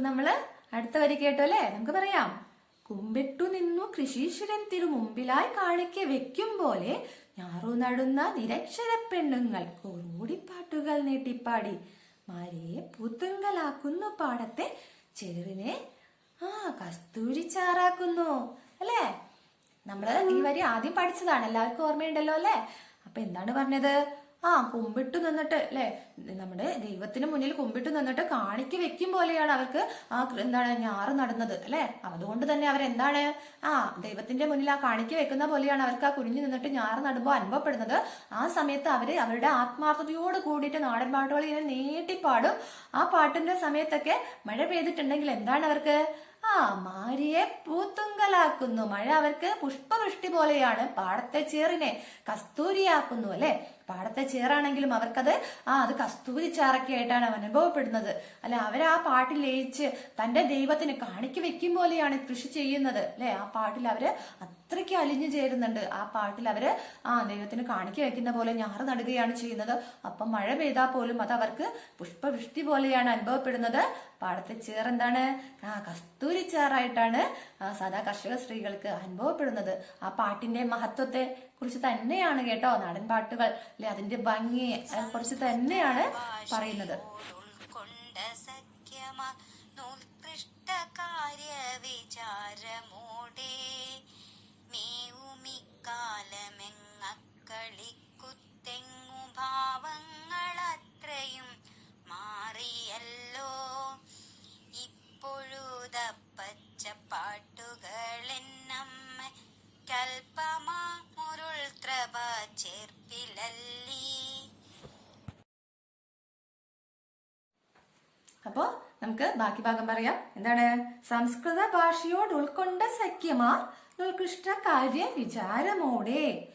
അപ്പൊ നമ്മൾ അടുത്ത വരി കേട്ടോ അല്ലേ? നമുക്ക് പറയാം. കുമ്പിട്ടു നിന്നു കൃഷീശ്വരൻ തിരു മുമ്പിലായി കാണിക്ക വെക്കും പോലെ ഞാറു നടുന്ന നിരക്ഷര പെണ്ണുങ്ങൾ കോടിപ്പാട്ടുകൾ നീട്ടിപ്പാടി. മാരിയെ പൂത്തുങ്കലാക്കുന്നു പാടത്തെ ചെരുവിനെ. ആ കസ്തൂരി ചാറാക്കുന്നു. അല്ലേ? നമ്മൾ ഈ വരി ആദ്യം പഠിച്ചതാണ്. എല്ലാവർക്കും ഓർമ്മയുണ്ടല്ലോ അല്ലേ? അപ്പൊ എന്താണ് പറഞ്ഞത്? ആ കുമ്പിട്ട് നിന്നിട്ട് അല്ലെ നമ്മുടെ ദൈവത്തിന് മുന്നിൽ കുമ്പിട്ട് നിന്നിട്ട് കാണിക്ക് വെക്കും പോലെയാണ് അവർക്ക് ആ എന്താണ് ഞാറ് നടന്നത് അല്ലെ അതുകൊണ്ട് തന്നെ അവർ അവരെന്താണ്? ആ ദൈവത്തിന്റെ മുന്നിൽ ആ കാണിക്ക് വെക്കുന്ന പോലെയാണ് അവർക്ക് ആ കുനിഞ്ഞു നിന്നിട്ട് ഞാറ് നടുമ്പോൾ അനുഭവപ്പെടുന്നത്. ആ സമയത്ത് അവർ അവരുടെ ആത്മാർത്ഥതയോട് കൂടിയിട്ട് നാടൻ പാട്ടുകൾ ഇങ്ങനെ നീട്ടിപ്പാടും. ആ പാട്ടിന്റെ സമയത്തൊക്കെ മഴ പെയ്തിട്ടുണ്ടെങ്കിൽ എന്താണ് അവർക്ക്? ആ മാരിയെ പൂത്തുങ്കലാക്കുന്നു. മഴ അവർക്ക് പുഷ്പവൃഷ്ടി പോലെയാണ്. പാടത്തെ ചേറിനെ കസ്തൂരിയാക്കുന്നു അല്ലെ? പാടത്തെ ചേറാണെങ്കിലും അവർക്കത് ആ അത് കസ്തൂരി ചാറൊക്കെ ആയിട്ടാണ് അനുഭവപ്പെടുന്നത്. അല്ലെ അവർ ആ പാട്ടിൽ ലയിച്ച് തന്റെ ദൈവത്തിന് കാണിക്ക് വെക്കും പോലെയാണ് കൃഷി ചെയ്യുന്നത്. അല്ലെ ആ പാട്ടിൽ അവർ അത്രയ്ക്ക് അലിഞ്ഞു ചേരുന്നുണ്ട്. ആ പാട്ടിൽ അവർ ആ ദൈവത്തിന് കാണിക്ക വെക്കുന്ന പോലെ ഞാറ് നടുകയാണ് ചെയ്യുന്നത്. അപ്പം മഴ പെയ്താൽ പോലും അത് അവർക്ക് പുഷ്പവൃഷ്ടി പോലെയാണ് അനുഭവപ്പെടുന്നത്. പാടത്തെ ചേർ എന്താണ്? ആ കസ്തൂരി ചേറായിട്ടാണ് സദാ കർഷക സ്ത്രീകൾക്ക് അനുഭവപ്പെടുന്നത്. ആ പാട്ടിന്റെ മഹത്വത്തെ കുറിച്ച് തന്നെയാണ് കേട്ടോ നാടൻ പാട്ടുകൾ. അല്ലെ അതിന്റെ ഭംഗിയെ കുറിച്ച് തന്നെയാണ് പറയുന്നത്. കാര്യ വിചാരമോടെ മേവുമിക്കാലമെങ്ങക്കളിക്കുത്തെങ്ങു ഭാവങ്ങളത്രയും മാറിയല്ലോ. ഇപ്പോഴുതപ്പച്ച പച്ചപ്പാട്ടുകളെന്നമ്മ കൽപ്പമാ മുരുൾത്രഭ ചേർപ്പിലല്ലി അപ്പോ നമുക്ക് ബാക്കി ഭാഗം പറയാം. എന്താണ്? സംസ്കൃത ഭാഷയോട് ഉൾക്കൊണ്ട സഖ്യമാർ ഉത്കൃഷ്ട കാര്യ വിചാരമോടെ.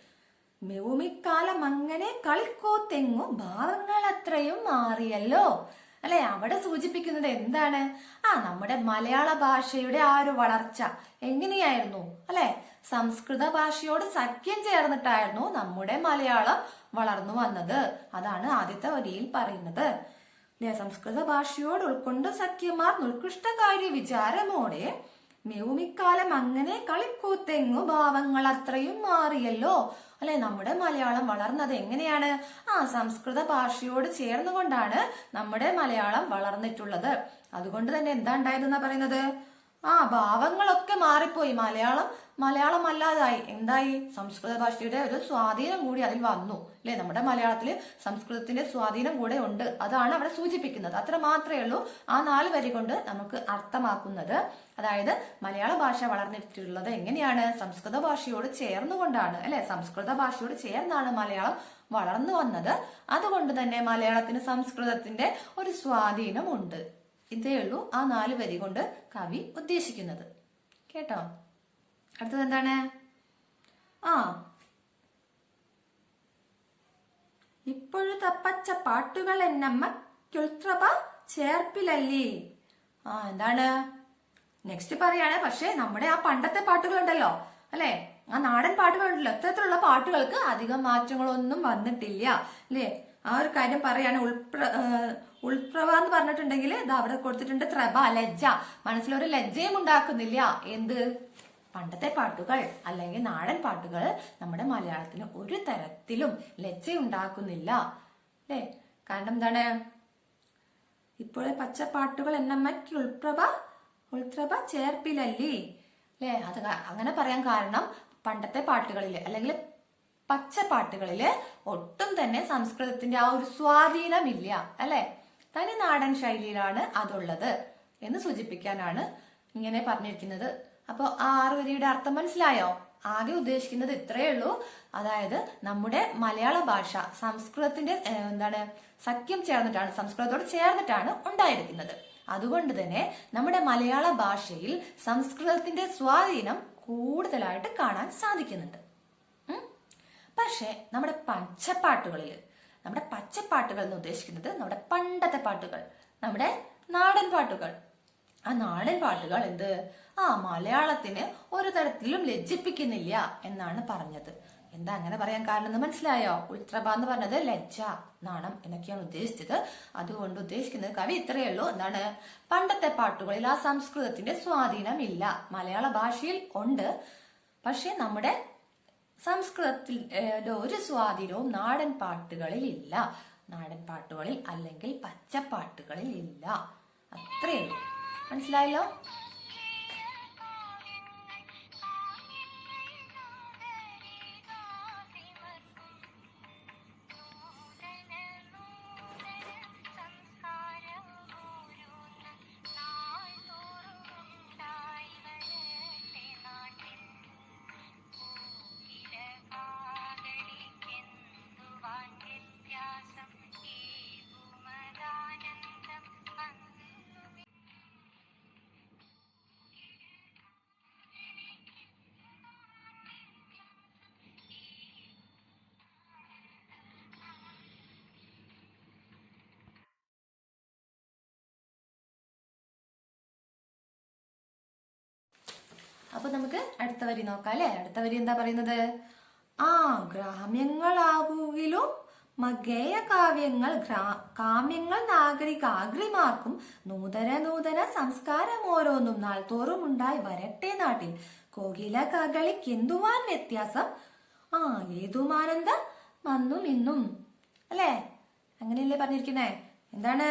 മെവുമിക്കാലം അങ്ങനെ കളിക്കോത്തെങ്ങും ഭാവങ്ങൾ അത്രയും മാറിയല്ലോ. അല്ലെ? അവിടെ സൂചിപ്പിക്കുന്നത് എന്താണ്? ആ നമ്മുടെ മലയാള ഭാഷയുടെ ആ ഒരു വളർച്ച എങ്ങനെയായിരുന്നു? അല്ലെ? സംസ്കൃത ഭാഷയോട് സഖ്യം ചേർന്നിട്ടായിരുന്നു നമ്മുടെ മലയാളം വളർന്നു വന്നത്. അതാണ് ആദ്യത്തെ വരിയിൽ പറയുന്നത്. അല്ലെ? സംസ്കൃത ഭാഷയോട് ഉൾക്കൊണ്ട് സഖ്യമാർ ഉത്കൃഷ്ട കാര്യ വിചാരമോടെ മെവുമിക്കാലം അങ്ങനെ കളിക്കൂത്തെങ്ങു ഭാവങ്ങൾ അത്രയും മാറിയല്ലോ. അല്ലെ നമ്മുടെ മലയാളം വളർന്നത് എങ്ങനെയാണ്? ആ സംസ്കൃത ഭാഷയോട് ചേർന്നുകൊണ്ടാണ് നമ്മുടെ മലയാളം വളർന്നിട്ടുള്ളത്. അതുകൊണ്ട് തന്നെ എന്താ ഉണ്ടായതെന്നാ പറയുന്നത്? ആ ഭാവങ്ങളൊക്കെ മാറിപ്പോയി. മലയാളം മലയാളം അല്ലാതായി എന്തായി? സംസ്കൃത ഭാഷയുടെ ഒരു സ്വാധീനം കൂടി അതിൽ വന്നു. അല്ലെ? നമ്മുടെ മലയാളത്തിൽ സംസ്കൃതത്തിന്റെ സ്വാധീനം കൂടെ ഉണ്ട്. അതാണ് അവിടെ സൂചിപ്പിക്കുന്നത്. അത്ര മാത്രമേ ഉള്ളൂ. ആ നാല് വരി കൊണ്ട് നമുക്ക് അർത്ഥമാക്കുന്നത്. അതായത് മലയാള ഭാഷ വളർന്നിട്ടുള്ളത് എങ്ങനെയാണ്? സംസ്കൃത ഭാഷയോട് ചേർന്നുകൊണ്ടാണ്. അല്ലെ? സംസ്കൃത ഭാഷയോട് ചേർന്നാണ് മലയാളം വളർന്നു വന്നത്. അതുകൊണ്ട് തന്നെ മലയാളത്തിന് സംസ്കൃതത്തിന്റെ ഒരു സ്വാധീനം ഉണ്ട് ഇതേ ഉള്ളൂ ആ നാല് വരി കൊണ്ട് കവി ഉദ്ദേശിക്കുന്നത്. കേട്ടോ? അടുത്തത് എന്താണ് ആ. ഇപ്പോഴത്തെ പച്ച പാട്ടുകൾ എന്നമ്മ ക്യുൾത്രപ ചേർപ്പിലല്ലേ? ആ എന്താണ്? നെക്സ്റ്റ് പറയാണ്. പക്ഷെ നമ്മുടെ ആ പണ്ടത്തെ പാട്ടുകളുണ്ടല്ലോ അല്ലെ? ആ നാടൻ പാട്ടുകളുണ്ടല്ലോ. ഇത്തരത്തിലുള്ള പാട്ടുകൾക്ക് അധികം മാറ്റങ്ങളൊന്നും വന്നിട്ടില്ല അല്ലേ? ആ ഒരു കാര്യം പറയാണ് ഉൾപ്ര ഉൾപ്രഭ എന്ന് പറഞ്ഞിട്ടുണ്ടെങ്കിൽ ഇത് അവിടെ കൊടുത്തിട്ടുണ്ട് ത്രബ ലജ്ജ. മനസ്സിലൊരു ലജ്ജയും ഉണ്ടാക്കുന്നില്ല. എന്ത്? പണ്ടത്തെ പാട്ടുകൾ അല്ലെങ്കിൽ നാടൻ പാട്ടുകൾ നമ്മുടെ മലയാളത്തിന് ഒരു തരത്തിലും ലജ്ജ ഉണ്ടാക്കുന്നില്ല അല്ലേ കാരണം എന്താണ്? ഇപ്പോഴെ പച്ചപ്പാട്ടുകൾ എന്നമ്മയ്ക്ക് ഉൾപ്രഭ ഉൾപ്രഭ ചേർപ്പിലല്ലേ. അല്ലേ അത് അങ്ങനെ പറയാൻ കാരണം പണ്ടത്തെ പാട്ടുകളിൽ അല്ലെങ്കിൽ പച്ചപ്പാട്ടുകളിൽ ഒട്ടും തന്നെ സംസ്കൃതത്തിന്റെ ആ ഒരു സ്വാധീനമില്ല. അല്ലെ? തനി നാടൻ ശൈലിയിലാണ് അതുള്ളത് എന്ന് സൂചിപ്പിക്കാനാണ് ഇങ്ങനെ പറഞ്ഞിരിക്കുന്നത്. അപ്പൊ ആ ആറ് വരിയുടെ അർത്ഥം മനസ്സിലായോ? ആകെ ഉദ്ദേശിക്കുന്നത് ഇത്രയേ ഉള്ളൂ. അതായത് നമ്മുടെ മലയാള ഭാഷ സംസ്കൃതത്തിന്റെ എന്താണ് സഖ്യം ചേർന്നിട്ടാണ് സംസ്കൃതത്തോട് ചേർന്നിട്ടാണ് ഉണ്ടായിരിക്കുന്നത്. അതുകൊണ്ട് തന്നെ നമ്മുടെ മലയാള ഭാഷയിൽ സംസ്കൃതത്തിന്റെ സ്വാധീനം കൂടുതലായിട്ട് കാണാൻ സാധിക്കുന്നുണ്ട്. പക്ഷേ നമ്മുടെ പച്ചപ്പാട്ടുകളിൽ നമ്മുടെ പച്ചപ്പാട്ടുകൾ എന്ന് ഉദ്ദേശിക്കുന്നത് നമ്മുടെ പണ്ടത്തെ പാട്ടുകൾ നമ്മുടെ നാടൻ പാട്ടുകൾ. ആ നാടൻ പാട്ടുകൾ എന്ത്? ആ മലയാളത്തിന് ഒരു തരത്തിലും ലജ്ജിപ്പിക്കുന്നില്ല എന്നാണ് പറഞ്ഞത്. എന്താ അങ്ങനെ പറയാൻ കാരണം എന്ന് മനസ്സിലായോ? ഉൾത്രപ എന്ന് പറഞ്ഞത് ലജ്ജ നാണം എന്നൊക്കെയാണ് ഉദ്ദേശിച്ചത്. അതുകൊണ്ട് ഉദ്ദേശിക്കുന്നത് കവി ഇത്രയേ ഉള്ളൂ. എന്താണ്? പണ്ടത്തെ പാട്ടുകളിൽ ആ സംസ്കൃതത്തിന്റെ സ്വാധീനം ഇല്ല. മലയാള ഭാഷയിൽ ഉണ്ട്. പക്ഷെ നമ്മുടെ സംസ്കൃതത്തിൽ ഒരു സ്വാധീനവും നാടൻ പാട്ടുകളിൽ ഇല്ല. നാടൻ പാട്ടുകളിൽ അല്ലെങ്കിൽ പച്ചപ്പാട്ടുകളിൽ ഇല്ല. അത്രയേ ഉള്ളൂ. മനസ്സിലായല്ലോ? അപ്പൊ നമുക്ക് അടുത്ത വരി നോക്കാം അല്ലെ അടുത്ത വരി എന്താ പറയുന്നത്? ആ ഗ്രാമ്യങ്ങളാകുകിലും മകേയ കാവ്യങ്ങൾ കാമ്യങ്ങൾ നാഗരികാഗ്രിമാർക്കും നൂതന നൂതന സംസ്കാരം ഓരോന്നും നാൾ തോറും ഉണ്ടായി വരട്ടെ നാട്ടിൽ. കോകില കകളിക്ക് എന്തുവാൻ വ്യത്യാസം? ആ ഏതുമാനന്ദം വന്നും ഇന്നും. അല്ലേ? അങ്ങനെയല്ലേ പറഞ്ഞിരിക്കുന്നേ? എന്താണ്?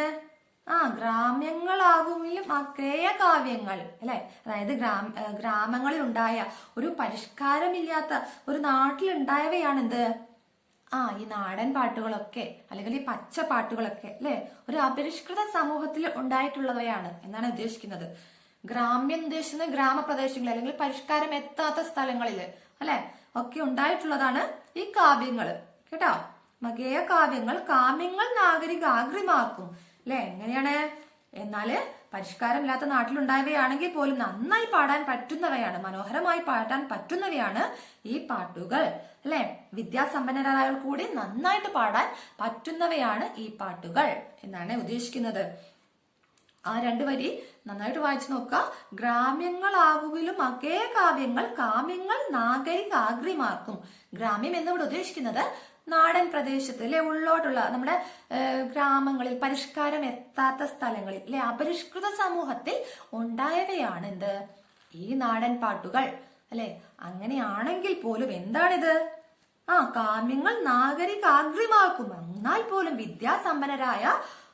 ആ ഗ്രാമ്യങ്ങളാകുമെങ്കിലും അഗ്രേയ കാവ്യങ്ങൾ അല്ലെ? അതായത് ഗ്രാമ ഗ്രാമങ്ങളിൽ ഉണ്ടായ ഒരു പരിഷ്കാരമില്ലാത്ത ഒരു നാട്ടിലുണ്ടായവയാണ് എന്ത് ആ ഈ നാടൻ പാട്ടുകളൊക്കെ അല്ലെങ്കിൽ ഈ പച്ച പാട്ടുകളൊക്കെ അല്ലെ? ഒരു അപരിഷ്കൃത സമൂഹത്തിൽ ഉണ്ടായിട്ടുള്ളവയാണ് എന്നാണ് ഉദ്ദേശിക്കുന്നത്. ഗ്രാമ്യം ഉദ്ദേശിക്കുന്നത് ഗ്രാമപ്രദേശങ്ങളിൽ അല്ലെങ്കിൽ പരിഷ്കാരം എത്താത്ത സ്ഥലങ്ങളിൽ അല്ലെ? ഒക്കെ ഉണ്ടായിട്ടുള്ളതാണ് ഈ കാവ്യങ്ങൾ. കേട്ടോ? മകേയ കാവ്യങ്ങൾ കാമ്യങ്ങൾ നാഗരിക ആഗ്രിമാർക്കും അല്ലെ എങ്ങനെയാണ്? എന്നാൽ പരിഷ്കാരമില്ലാത്ത നാട്ടിലുണ്ടായവയാണെങ്കിൽ പോലും നന്നായി പാടാൻ പറ്റുന്നവയാണ് മനോഹരമായി പാടാൻ പറ്റുന്നവയാണ് ഈ പാട്ടുകൾ. അല്ലെ വിദ്യാസമ്പന്നരായ കൂടി നന്നായിട്ട് പാടാൻ പറ്റുന്നവയാണ് ഈ പാട്ടുകൾ എന്നാണ് ഉദ്ദേശിക്കുന്നത്. ആ രണ്ട് വരി നന്നായിട്ട് വായിച്ചു നോക്കുക. ഗ്രാമ്യങ്ങളാകുവിലും അകേ കാവ്യങ്ങൾ കാമ്യങ്ങൾ നാഗരിക ആഗ്രിമാർക്കും ഗ്രാമ്യം എന്നിവിടെ ഉദ്ദേശിക്കുന്നത് നാടൻ പ്രദേശത്ത് അല്ലെ ഉള്ളോട്ടുള്ള നമ്മുടെ ഗ്രാമങ്ങളിൽ പരിഷ്കാരം എത്താത്ത സ്ഥലങ്ങളിൽ അല്ലെ അപരിഷ്കൃത സമൂഹത്തിൽ ഉണ്ടായവയാണ് എന്ത് ഈ നാടൻ പാട്ടുകൾ അല്ലെ അങ്ങനെയാണെങ്കിൽ പോലും എന്താണിത്? ആ കാമ്യങ്ങൾ നാഗരികാഗ്രമാക്കും. എന്നാൽ പോലും വിദ്യാസമ്പന്നരായ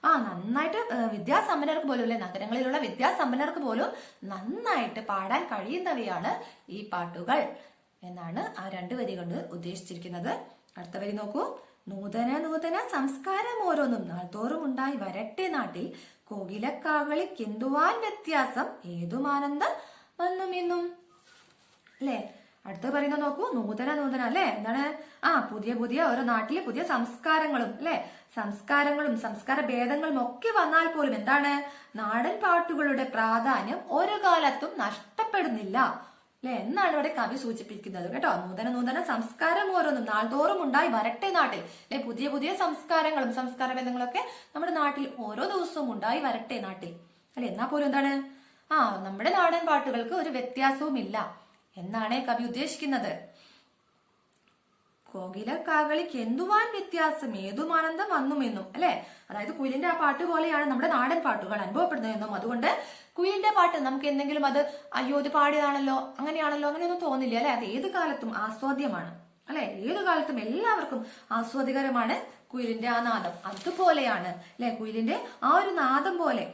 ആ നന്നായിട്ട് വിദ്യാസമ്പന്നർക്ക് പോലും അല്ലെ നഗരങ്ങളിലുള്ള വിദ്യാസമ്പന്നർക്ക് പോലും നന്നായിട്ട് പാടാൻ കഴിയുന്നവയാണ് ഈ പാട്ടുകൾ എന്നാണ് ആ രണ്ട് വരി കൊണ്ട് ഉദ്ദേശിച്ചിരിക്കുന്നത്. അടുത്ത വരി നോക്കൂ. നൂതന നൂതന സംസ്കാരം ഓരോന്നും നാൾതോറും ഉണ്ടായി വരട്ടെ നാട്ടിൽ. കോകിലക്കാകളിക്കെന്തുവാൻ വ്യത്യാസം ഏതുമാനന്ദം വന്നും ഇന്നും. അല്ലേ? അടുത്ത പറയുന്ന നോക്കൂ. നൂതന നൂതന അല്ലെ? എന്താണ്? ആ പുതിയ പുതിയ ഓരോ നാട്ടിലെ പുതിയ സംസ്കാരങ്ങളും അല്ലെ? സംസ്കാരങ്ങളും സംസ്കാര ഭേദങ്ങളും ഒക്കെ വന്നാൽ പോലും എന്താണ്? നാടൻ പാട്ടുകളുടെ പ്രാധാന്യം ഒരു കാലത്തും നഷ്ടപ്പെടുന്നില്ല. അല്ലെ എന്നാണ് ഇവിടെ കവി സൂചിപ്പിക്കുന്നത് കേട്ടോ. നൂതന നൂതന സംസ്കാരം ഓരോന്നും നാൾതോറും ഉണ്ടായി വരട്ടെ നാട്ടിൽ അല്ലെ പുതിയ പുതിയ സംസ്കാരങ്ങളും സംസ്കാര ഭേദങ്ങളൊക്കെ നമ്മുടെ നാട്ടിൽ ഓരോ ദിവസവും ഉണ്ടായി വരട്ടെ നാട്ടിൽ. അല്ലെ? എന്നാ പോലും എന്താണ്? ആ നമ്മുടെ നാടൻ പാട്ടുകൾക്ക് ഒരു വ്യത്യാസവും ഇല്ല എന്നാണ് കവി ഉദ്ദേശിക്കുന്നത്. കോകില കാകളിക്ക് എന്തുവാൻ വ്യത്യാസം ഏതുമാനന്ദം വന്നുമെന്നും അല്ലെ? അതായത് കുയിലിന്റെ ആ പാട്ട് പോലെയാണ് നമ്മുടെ നാടൻ പാട്ടുകൾ അനുഭവപ്പെടുന്നതെന്നും. അതുകൊണ്ട് കുയിലിന്റെ പാട്ട് നമുക്ക് എന്തെങ്കിലും അത് അയ്യോ ഇത് പാടിയതാണല്ലോ അങ്ങനെയാണല്ലോ അങ്ങനെയൊന്നും തോന്നില്ല അല്ലെ? അത് ഏത് കാലത്തും ആസ്വാദ്യമാണ് അല്ലെ? ഏത് കാലത്തും എല്ലാവർക്കും ആസ്വാദികരമാണ് കുയിലിന്റെ ആ നാദം. അതുപോലെയാണ് അല്ലെ? കുയിലിന്റെ ആ ഒരു നാദം പോലെ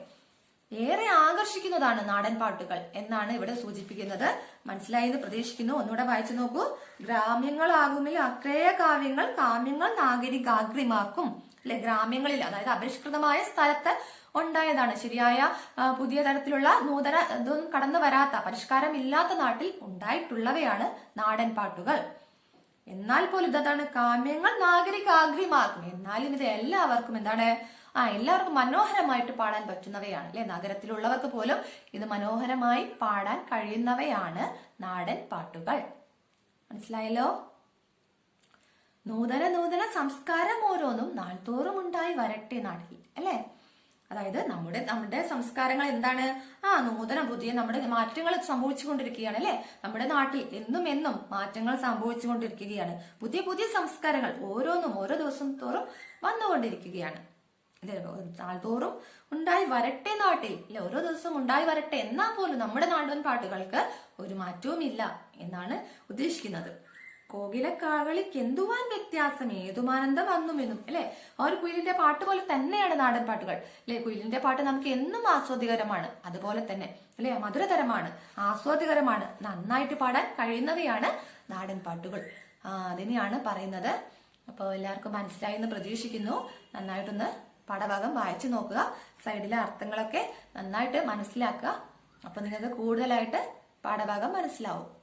ഏറെ ആകർഷിക്കുന്നതാണ് നാടൻ പാട്ടുകൾ എന്നാണ് ഇവിടെ സൂചിപ്പിക്കുന്നത്. മനസ്സിലായി എന്ന് പ്രതീക്ഷിക്കുന്നു. ഒന്നുകൂടെ വായിച്ചു നോക്കൂ. ഗ്രാമ്യങ്ങളാകുമിൽ അക്രയ കാവ്യങ്ങൾ കാമ്യങ്ങൾ നാഗരികാഗ്രിമാക്കും അല്ലെ ഗ്രാമ്യങ്ങളിൽ അതായത് അപരിഷ്കൃതമായ സ്ഥലത്ത് ഉണ്ടായതാണ്. ശരിയായ പുതിയ തരത്തിലുള്ള നൂതന ഇതൊന്നും കടന്നു വരാത്ത പരിഷ്കാരം ഇല്ലാത്ത നാട്ടിൽ ഉണ്ടായിട്ടുള്ളവയാണ് നാടൻ പാട്ടുകൾ. എന്നാൽ പോലും ഇതാണ് കാമ്യങ്ങൾ നാഗരികാഗ്രിമാക്കും എന്നാലും ഇത് എല്ലാവർക്കും എന്താണ്? ആ എല്ലാവർക്കും മനോഹരമായിട്ട് പാടാൻ പറ്റുന്നവയാണ് അല്ലെ? നഗരത്തിലുള്ളവർക്ക് പോലും ഇത് മനോഹരമായി പാടാൻ കഴിയുന്നവയാണ് നാടൻ പാട്ടുകൾ. മനസ്സിലായല്ലോ? നൂതന നൂതന സംസ്കാരം ഓരോന്നും നാൾതോറും ഉണ്ടായി വരട്ടെ നാട്ടിൽ അല്ലെ? അതായത് നമ്മുടെ നമ്മുടെ സംസ്കാരങ്ങൾ എന്താണ്? ആ നൂതന പുതിയ നമ്മുടെ മാറ്റങ്ങൾ സംഭവിച്ചുകൊണ്ടിരിക്കുകയാണ് അല്ലെ? നമ്മുടെ നാട്ടിൽ എന്നും എന്നും മാറ്റങ്ങൾ സംഭവിച്ചുകൊണ്ടിരിക്കുകയാണ്. പുതിയ പുതിയ സംസ്കാരങ്ങൾ ഓരോന്നും ഓരോ ദിവസം തോറും വന്നുകൊണ്ടിരിക്കുകയാണ്. അല്ലെ? നാൾതോറും ഉണ്ടായി വരട്ടെ നാട്ടിൽ. അല്ലെ? ഓരോ ദിവസം ഉണ്ടായി വരട്ടെ. എന്നാ പോലും നമ്മുടെ നാടൻ പാട്ടുകൾക്ക് ഒരു മാറ്റവും ഇല്ല എന്നാണ് ഉദ്ദേശിക്കുന്നത്. കോകിലക്കാകളിക്ക് എന്തുവാൻ വ്യത്യാസം? ഏതുമാനന്ദം വന്നുമെന്നും അല്ലെ? ആ ഒരു കുയിലിന്റെ പാട്ട് പോലെ തന്നെയാണ് നാടൻ പാട്ടുകൾ. അല്ലെ? കുയിലിന്റെ പാട്ട് നമുക്ക് എന്നും ആസ്വാദികരമാണ്. അതുപോലെ തന്നെ അല്ലെ? മധുരതരമാണ് ആസ്വാദികരമാണ് നന്നായിട്ട് പാടാൻ കഴിയുന്നവയാണ് നാടൻ പാട്ടുകൾ. അതിനെയാണ് പറയുന്നത്. അപ്പോൾ എല്ലാവർക്കും മനസ്സിലായി എന്ന് പ്രതീക്ഷിക്കുന്നു. നന്നായിട്ടൊന്ന് പാഠഭാഗം വായിച്ചു നോക്കുക. സൈഡിലെ അർത്ഥങ്ങളൊക്കെ നന്നായിട്ട് മനസ്സിലാക്കുക. അപ്പൊ നിങ്ങൾക്ക് കൂടുതലായിട്ട് പാഠഭാഗം മനസ്സിലാവും.